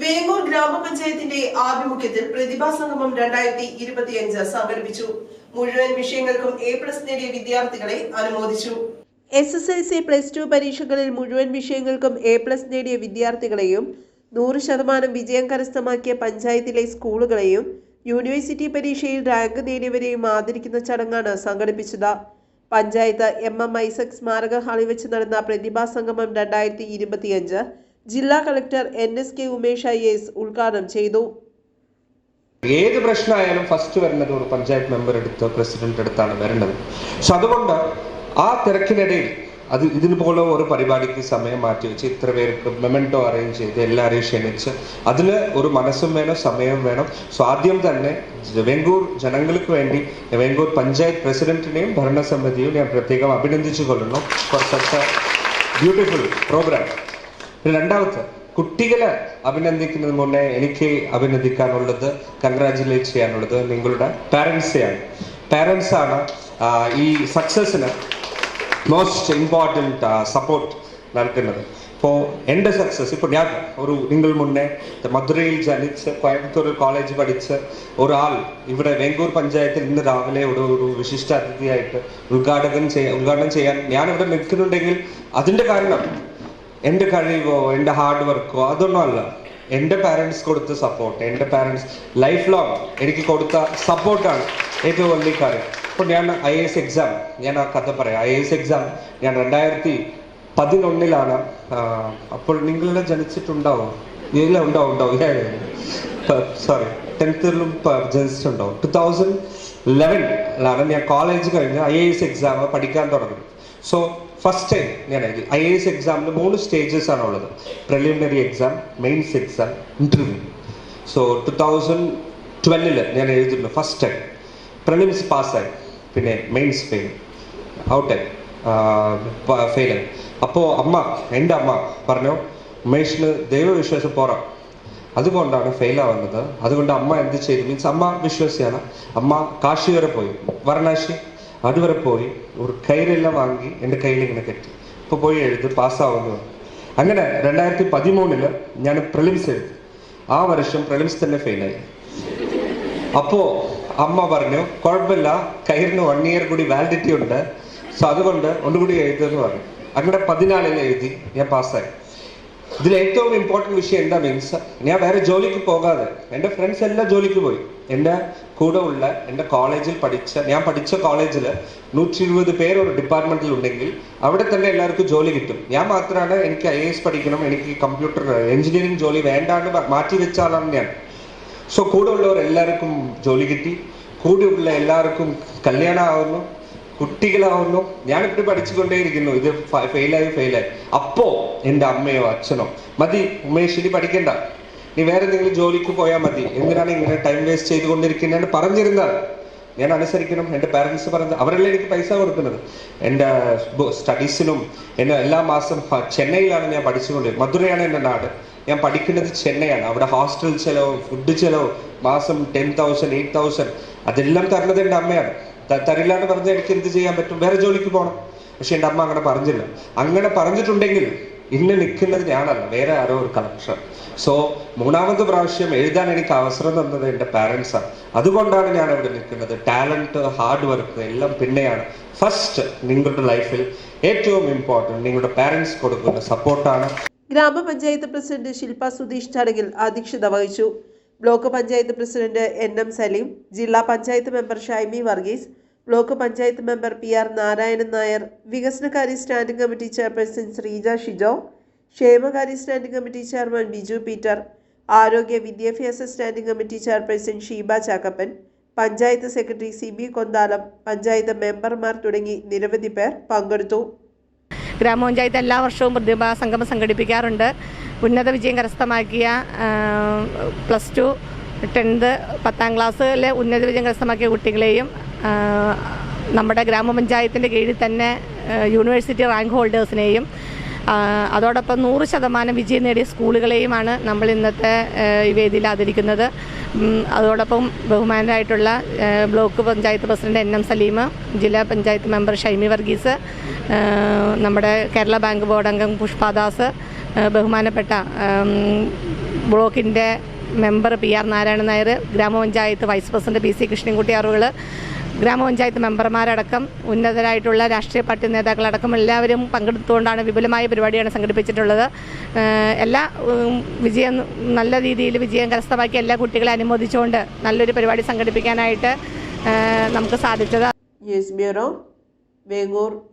വേങ്ങൂർ ഗ്രാമപഞ്ചായത്തിന്റെ ആഭിമുഖ്യത്തിൽ പ്രതിഭാ സംഗമം രണ്ടായിരത്തി ഇരുപത്തിയഞ്ച് സംഘടിപ്പിച്ചു. മുഴുവൻ വിഷയങ്ങൾക്കും എ പ്ലസ് നേടിയ വിദ്യാർത്ഥികളെ അനുമോദിച്ചു. S S L C plus two പരീക്ഷകളിൽ മുഴുവൻ വിഷയങ്ങൾക്കും എ പ്ലസ് നേടിയ വിദ്യാർത്ഥികളെയും നൂറ് ശതമാനം വിജയം കരസ്ഥമാക്കിയ പഞ്ചായത്തിലെ സ്കൂളുകളെയും യൂണിവേഴ്സിറ്റി പരീക്ഷയിൽ റാങ്ക് നേടിയവരെയും ആദരിക്കുന്ന ചടങ്ങാണ് സംഘടിപ്പിച്ചത്. പഞ്ചായത്ത് എം എം ഐസക് സ്മാരക ഹാളിൽ വെച്ച് നടന്ന പ്രതിഭാ സംഗമം രണ്ടായിരത്തി ഇരുപത്തിയഞ്ച് ജില്ലാ collector N S K Umesh I S ഉദ്ഘാടനം ചെയ്തു. ഏത് പ്രശ്നമായാലും ഫസ്റ്റ് വരുന്നത് ഒരു പഞ്ചായത്ത് മെമ്പർ എടുത്തോ പ്രസിഡന്റ് എടുത്താണ് വരേണ്ടത്. സോ അതുകൊണ്ട് ആ തിരക്കിനിടയിൽ അത് ഇതിന് പോലെ ഒരു പരിപാടിക്ക് സമയം മാറ്റി വെച്ച് ഇത്ര പേർക്ക് മെമെന്റോ അറേഞ്ച് ചെയ്ത് എല്ലാവരെയും ക്ഷണിച്ച് അതിന് ഒരു മനസ്സും വേണം സമയം വേണം. സോ ആദ്യം തന്നെ വെങ്കൂർ ജനങ്ങൾക്ക് വേണ്ടി വെങ്കൂർ പഞ്ചായത്ത് പ്രസിഡന്റിനെയും ഭരണസമിതിയും ഞാൻ പ്രത്യേകം അഭിനന്ദിച്ചു കൊള്ളുന്നു ഫോർ സച്ച് ബ്യൂട്ടിഫുൾ പ്രോഗ്രാം രണ്ടാമത്തെ കുട്ടികളെ അഭിനന്ദിക്കുന്നതിന് മുന്നേ എനിക്ക് അഭിനന്ദിക്കാനുള്ളത് കൺഗ്രാജുലേറ്റ് ചെയ്യാനുള്ളത് നിങ്ങളുടെ പാരൻസിനെയാണ് പാരൻസ് ആണ് ഈ സക്സസിന് മോസ്റ്റ് ഇമ്പോർട്ടന്റ് സപ്പോർട്ട് നൽകുന്നത്. ഇപ്പോൾ എന്റെ സക്സസ് ഇപ്പോൾ ഞാൻ ഒരു നിങ്ങൾ മുന്നേ മധുരയിൽ ജനിച്ച് കോയമ്പത്തൂർ കോളേജ് പഠിച്ച് ഒരാൾ ഇവിടെ വെങ്കൂർ പഞ്ചായത്തിൽ ഇന്ന് രാവിലെ ഒരു ഒരു വിശിഷ്ട അതിഥിയായിട്ട് ഉദ്ഘാടകം ചെയ്യാൻ ഉദ്ഘാടനം ചെയ്യാൻ ഞാൻ ഇവിടെ നിൽക്കുന്നുണ്ടെങ്കിൽ അതിന്റെ കാരണം എന്റെ കഴിവോ എന്റെ ഹാർഡ് വർക്കോ അതൊന്നും അല്ല. എന്റെ പാരൻസ് കൊടുത്ത സപ്പോർട്ട് എന്റെ പാരൻസ് ലൈഫ് ലോങ് എനിക്ക് കൊടുത്ത സപ്പോർട്ടാണ് ഏറ്റവും വലിയ കാര്യം. അപ്പോൾ ഞാൻ ഐ എസ് എക്സാം ഞാൻ ആ കഥ പറയാം. ഐ എസ് എക്സാം ഞാൻ രണ്ടായിരത്തി പതിനൊന്നിലാണ്. അപ്പോൾ നിങ്ങളെ ജനിച്ചിട്ടുണ്ടാവും. ഇല്ല ഉണ്ടാവും ഉണ്ടാവും. സോറി ടെൻത്തിലും ജനിച്ചിട്ടുണ്ടാവും. ടു തൗസൻഡ് ലെവനിലാണ് ഞാൻ കോളേജ് കഴിഞ്ഞ് ഐ എ എസ് എക്സാം പഠിക്കാൻ തുടങ്ങുന്നത് സോ ഫസ്റ്റ് ടൈം എഴുതി ഐ എ എസ് എക്സാമിന് മൂന്ന് സ്റ്റേജസ് ആണ് ഉള്ളത് preliminary exam mains exam interview so two thousand ട്വൽവിൽ ഞാൻ എഴുതിയിട്ടുണ്ട് ഫസ്റ്റ് ടൈം പ്രിലിംസ് പാസ്സായി പിന്നെ മെയിൻസ് ഫെയിൽ ഔട്ടായി ഫെയിലായി അപ്പോൾ അമ്മ എന്റെ അമ്മ പറഞ്ഞു ഉമേഷിന് ദൈവവിശ്വാസം പോറാം അതുകൊണ്ടാണ് ഫെയിൽ ആവുന്നത്. അതുകൊണ്ട് അമ്മ എന്ത് ചെയ്തു? മീൻസ് അമ്മ വിശ്വസിയാണ്. അമ്മ കാശി വരെ പോയി. വാരണാസി അതുവരെ പോയി ഒരു കയ്യിലെല്ലാം വാങ്ങി എന്റെ കയ്യിൽ ഇങ്ങനെ കെട്ടി ഇപ്പോൾ പോയി എഴുതി പാസ്സാവുന്നു. അങ്ങനെ രണ്ടായിരത്തി പതിമൂന്നിൽ ഞാൻ പ്രിലിംസ് എഴുതി ആ വർഷം പ്രിലിംസ് തന്നെ ഫെയിലായി അപ്പോ അമ്മ പറഞ്ഞു കുഴപ്പമില്ല കയ്യിന് വൺ ഇയർ കൂടി വാലിഡിറ്റി ഉണ്ട്. സോ അതുകൊണ്ട് ഒന്നുകൂടി എഴുതുമെന്ന് പറഞ്ഞു. അങ്ങനെ പതിനാലിന് എഴുതി ഞാൻ പാസ്സായി. ഇതിൽ ഏറ്റവും ഇമ്പോർട്ടന്റ് വിഷയം എന്താ മീൻസ് ഞാൻ വേറെ ജോലിക്ക് പോകാതെ എന്റെ ഫ്രണ്ട്സ് എല്ലാം ജോലിക്ക് പോയി. എന്റെ കൂടെ ഉള്ള എന്റെ കോളേജിൽ പഠിച്ച ഞാൻ പഠിച്ച കോളേജിൽ നൂറ്റി ഇരുപത് പേർ ഒരു ഡിപ്പാർട്ട്മെന്റിൽ ഉണ്ടെങ്കിൽ അവിടെ തന്നെ എല്ലാവർക്കും ജോലി കിട്ടും. ഞാൻ മാത്രമാണ് എനിക്ക് ഐ എസ് പഠിക്കണം എനിക്ക് കമ്പ്യൂട്ടർ എഞ്ചിനീയറിംഗ് ജോലി വേണ്ടാന്ന് മാറ്റി വെച്ച ആളാണ് ഞാൻ. സോ കൂടെ ഉള്ളവർ എല്ലാവർക്കും ജോലി കിട്ടി. കൂടെ ഉള്ള എല്ലാവർക്കും കല്യാണം ആവുന്നു കുട്ടികളാവുന്നു. ഞാനിപ്പോൾ പഠിച്ചുകൊണ്ടേയിരിക്കുന്നു. ഇത് ഫെയിലായി ഫെയിലായി. അപ്പോ എന്റെ അമ്മയോ അച്ഛനോ മതി ഉമേഷ് ഇനി പഠിക്കണ്ട. നീ വേറെ എന്തെങ്കിലും ജോലിക്ക് പോയാൽ മതി. എന്തിനാണ് ഇങ്ങനെ ടൈം വേസ്റ്റ് ചെയ്തുകൊണ്ടിരിക്കുന്നത് പറഞ്ഞിരുന്നാൽ ഞാൻ അനുസരിക്കണം. എന്റെ പാരൻസ് പറഞ്ഞത് അവരല്ലേ എനിക്ക് പൈസ കൊടുക്കുന്നത്. എന്റെ സ്റ്റഡീസിനും എന്നെ എല്ലാ മാസം ചെന്നൈയിലാണ് ഞാൻ പഠിച്ചുകൊണ്ടിരുന്നത്. മധുരയാണ് എന്റെ നാട്. ഞാൻ പഠിക്കുന്നത് ചെന്നൈയാണ്. അവിടെ ഹോസ്റ്റൽ ചെലവും ഫുഡ് ചെലവും മാസം ടെൻ തൗസൻഡ് എയ്റ്റ് തൗസൻഡ് അതെല്ലാം തരുന്നത് എന്റെ അമ്മയാണ്. തരില്ല എന്ന് പറഞ്ഞാൽ എനിക്ക് എന്ത് ചെയ്യാൻ പറ്റും? വേറെ ജോലിക്ക് പോകണം പക്ഷെ എന്റെ അമ്മ അങ്ങനെ പറഞ്ഞില്ല. അങ്ങനെ പറഞ്ഞിട്ടുണ്ടെങ്കിൽ ഇന്ന് നിൽക്കുന്നത് ഞാനല്ല വേറെ ആരോ ഒരു കളക്ഷൻ സോ മൂന്നാമത്തെ പ്രാവശ്യം എഴുതാൻ എനിക്ക് അവസരം തന്നത് എന്റെ പാരൻസാണ് അതുകൊണ്ടാണ് ഞാൻ അവിടെ നിൽക്കുന്നത്. ടാലന്റ് ഹാർഡ് വർക്ക് എല്ലാം പിന്നെയാണ്. ഫസ്റ്റ് നിങ്ങളുടെ ലൈഫിൽ ഏറ്റവും ഇമ്പോർട്ടന്റ് നിങ്ങളുടെ പാരൻസ് കൊടുക്കുന്ന സപ്പോർട്ടാണ് ഗ്രാമപഞ്ചായത്ത് പ്രസിഡന്റ് ശില്പ സുധീഷ് ചടങ്ങിൽ അധ്യക്ഷത വഹിച്ചു. Block panchayat president N M Saleem ജില്ലാ panchayat member Shaimi Varghese block panchayat member P R Narayanan Nair വികസനകാര്യ standing committee chairperson Sreeja Shijo ക്ഷേമകാര്യ standing committee chairman Biju Peter ആരോഗ്യ വിദ്യാഭ്യാസ standing committee chairperson Sheeba Chakkappan panchayat secretary C B Konthalam panchayat മെമ്പർമാർ തുടങ്ങി നിരവധി പേർ പങ്കെടുത്തു. ഗ്രാമപഞ്ചായത്ത് എല്ലാ വർഷവും പ്രതിഭാ സംഗമം സംഘടിപ്പിക്കാറുണ്ട്. ഉന്നത വിജയം കരസ്ഥമാക്കിയ പ്ലസ് ടു ടെൻത്ത് പത്താം ക്ലാസ്സിലെ ഉന്നത വിജയം കരസ്ഥമാക്കിയ കുട്ടികളെയും നമ്മുടെ ഗ്രാമപഞ്ചായത്തിന്റെ കീഴിൽ തന്നെ യൂണിവേഴ്സിറ്റി റാങ്ക് ഹോൾഡേഴ്സിനെയും അതോടൊപ്പം നൂറ് ശതമാനം വിജയം നേടിയ സ്കൂളുകളെയുമാണ് നമ്മൾ ഇന്നത്തെ വേദിയിൽ ആദരിക്കുന്നത്. അതോടൊപ്പം ബഹുമാനരായിട്ടുള്ള block panchayat president N M Saleem ജില്ലാ പഞ്ചായത്ത് മെമ്പർ ഷൈമി വർഗീസ് നമ്മുടെ കേരള ബാങ്ക് ബോർഡ് അംഗം പുഷ്പാദാസ് ബഹുമാനപ്പെട്ട ബ്ലോക്കിന്റെ member P R Narayanan Nair grama panchayat vice president P C Krishnankutty അറിവുകൾ ഗ്രാമപഞ്ചായത്ത് മെമ്പർമാരടക്കം ഉന്നതരായിട്ടുള്ള രാഷ്ട്രീയ പാർട്ടി നേതാക്കളടക്കം എല്ലാവരും പങ്കെടുത്തുകൊണ്ടാണ് വിപുലമായ പരിപാടിയാണ് സംഘടിപ്പിച്ചിട്ടുള്ളത്. എല്ലാ വിജയം നല്ല രീതിയിൽ വിജയം കരസ്ഥമാക്കി എല്ലാ കുട്ടികളെ അനുമോദിച്ചുകൊണ്ട് നല്ലൊരു പരിപാടി സംഘടിപ്പിക്കാനായിട്ട് നമുക്ക് സാധിച്ചത്. ബ്യൂറോ വേങ്ങൂർ